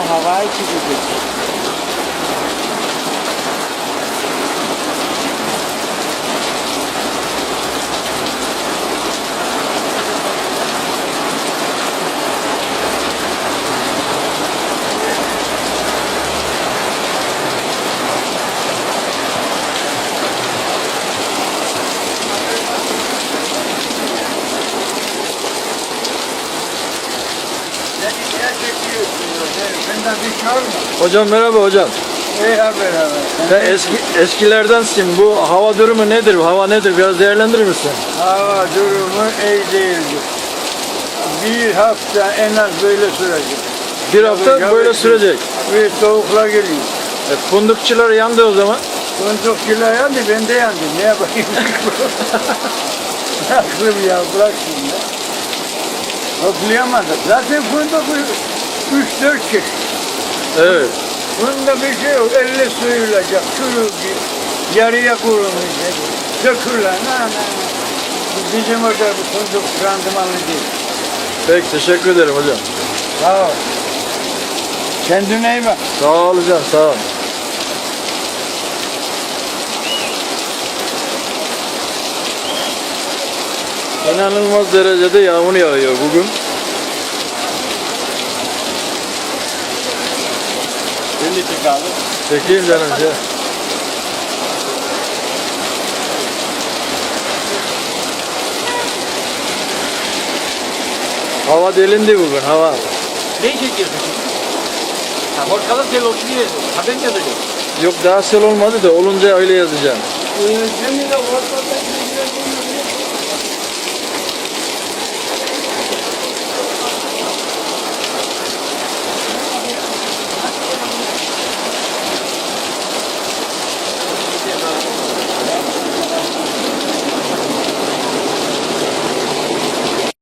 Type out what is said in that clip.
havayı çekecek. Benden Hocam merhaba hocam. Abi. Sen eski eskilerdensin. Bu hava durumu nedir? Hava nedir? Biraz değerlendirir misin? Hava durumu iyi değildir. Bir hafta en az böyle sürecek. Bir hafta Tabii, böyle sürecek. Ve soğukla geliyor. E, fındıkçılar yandı o zaman. Fındıkçılar yandı, ben de yandım. Ne yapayım? Aklım ya, bırak şimdi. Ya. Toplayamadık. Zaten fındık 3-4 çeşit. Evet. Bunda bir şey yok. Elle suyulacak. Bir yarıya kurulmuş. Dökülen. Bizim orada bu fındık randımanlı değil. Peki teşekkür ederim hocam. Sağ ol. Kendine iyi bak. Sağ ol hocam sağ ol. İnanılmaz derecede yağmur yağıyor bugün. Sen de çek abi. Çekeyim canım ya. Hava delindi bugün hava. Ne çekiyorsun? Portakal sel olsun diye haber mi yazacak? Yok daha sel olmadı da olunca öyle yazacağım. Senin de ortada